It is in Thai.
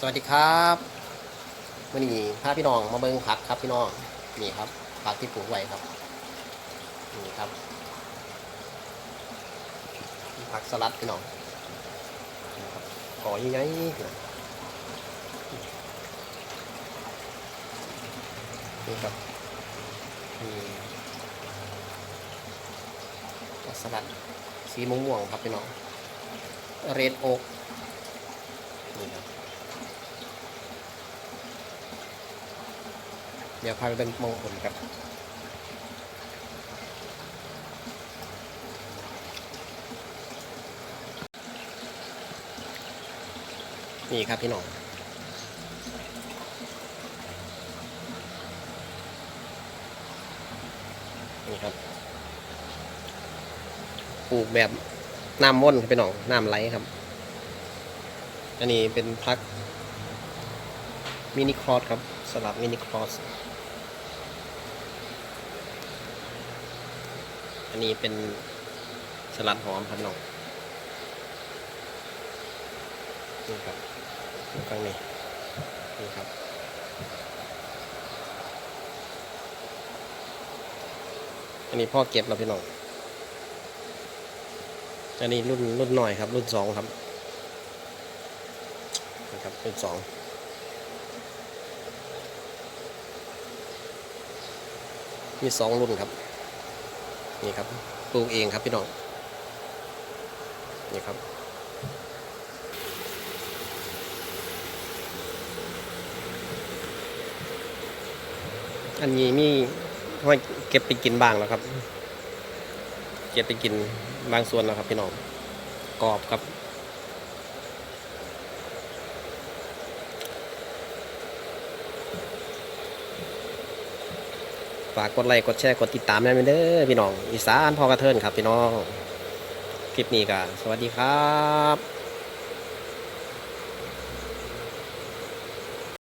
สวัสดีครับวันนี้พาพี่น้องมาเบิ่งผักครับพี่น้องนี่ครับผักที่ปลูกไว้ครับนี่ครับผักสลัดพี่น้องนี่ครับกอใหญ่ๆนะนี่ครับนี่ผักสลัดสีม่วงๆครับพี่น้องเรดโอ๊กนี่ครับ เดี๋ยวพาไปเป็นมองผลครับนี่ครับพี่น้องนี่ครับปลูกแบบน้ำม่นพี่น้องน้ำไหลครับ อันนี้เป็นพักมินิครอสครับสลับมินิครอส อันนี้เป็นสลัดหอมครับน้องนี่ครับฟังนี่นี่ครับอันนี้พ่อเก็บแล้วพี่น้อง อันนี้รุ่นรุ่นหน่อยครับ รุ่นสองครับนะครับรุ่นสองมีสองรุ่นครับ นี่ครับปลูกเองครับพี่น้องนี่ครับอันนี้มีห้อยเก็บไปกินบ้างแล้วครับ เก็บไปกินบางส่วนแล้วครับพี่น้องกรอบครับ ฝากกดไลค์กดแชร์กดติดตามได้ไหมเด้อพี่น้องอีสานพอกระเทินครับพี่น้องคลิปนี้ก็สวัสดีครับ